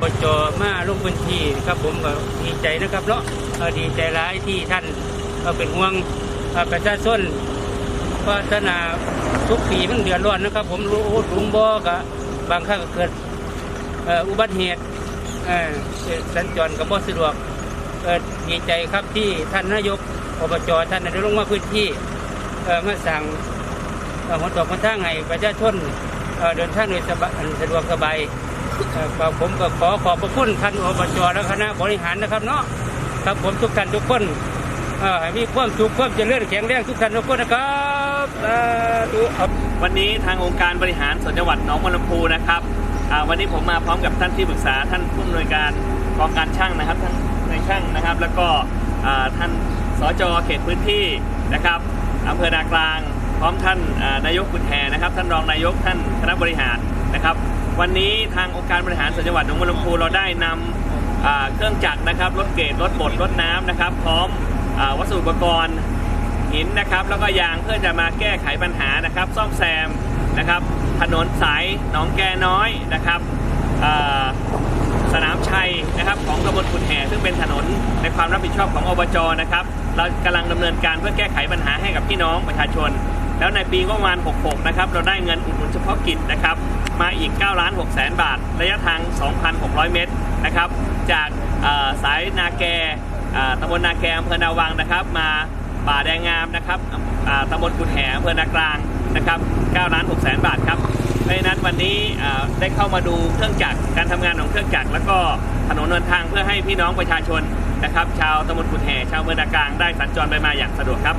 ปจมาลงพื้นที่ครับผมก็ดีใจนะครับเนาะดีใจร้ายที่ท่านเอ่อเป็นห่วงประชาชนพัฒนาทุกปีมันเดือดร้อนนะครับ ผมรู้ลุงบอกะบางครั้งก็เกิดอุบัติเหตุสัญจรกับบ่สะดวกดีใจครับที่ท่านนายกอบจท่านได้ลงมาพื้นที่มาสั่งเอ่อหนตอกหนทางให้ประชาชนเดินทางโดยสะดวกสบาย ครับผมก็ขอขอบพระคุณท่านอบจและคณะบริหารนะครับเนาะครับผมทุกท่านทุกคนให้มีความสุขความเจริญแข็งแรงทุกท่านทุกคนนะครับสาธุครับวันนี้ทางองค์การบริหารส่วนจังหวัดหนองบัวลำพูนะครับวันนี้ผมมาพร้อมกับท่านที่ปรึกษาท่านผู้อำนวยการกองการช่างนะครับท่านในช่างนะครับ แล้วก็ท่านสจเขตพื้นที่นะครับอำเภอนากลาง พร้อมท่านนายกกุญแหนะครับ ท่านรองนายกท่านคณะบริหารนะครับ วันนี้ทางองค์การบริหารส่วนจังหวัดหนองบัวลำพูเราได้นำเครื่องจักรนะครับรถเกรดรถบดรถน้ำนะครับ พร้อมอวัสดุอุปกรณ์หินนะครับ แล้วก็ยางเพื่อจะมาแก้ไขปัญหานะครับ ซ่อมแซมนะครับ ถนนสายหนองแกน้อยนะครับสนามชัยนะครับของตำบลขุนแห่ซึ่งเป็นถนนในความรับผิดชอบของอบจนะครับ เรากำลังดำเนินการเพื่อแก้ไขปัญหาให้กับพี่น้องประชาชน แล้วในปีงบประมาณ 66 นะครับ เราได้เงินอุดหนุนเฉพาะกิจนะครับ มาอีก9ล้าน6แสนบาท ระยะทาง 2,600 เมตรนะครับ จากสายนาแกตำบลนาแกอำเภอนาวังนะครับ มาป่าแดงงามนะครับตำบลกุดแหอำเภอนากลางนะครับ9ล้าน6แสนบาทครับเพราะนั้นวันนี้ได้เข้ามาดูเครื่องจักรการทำงานของเครื่องจักรแล้วก็ถนนเดินทางเพื่อให้พี่น้องประชาชนนะครับ ชาวตำบลกุดแห่ชาวอำเภอนากลางได้สัญจรไปมาอย่างสะดวกครับ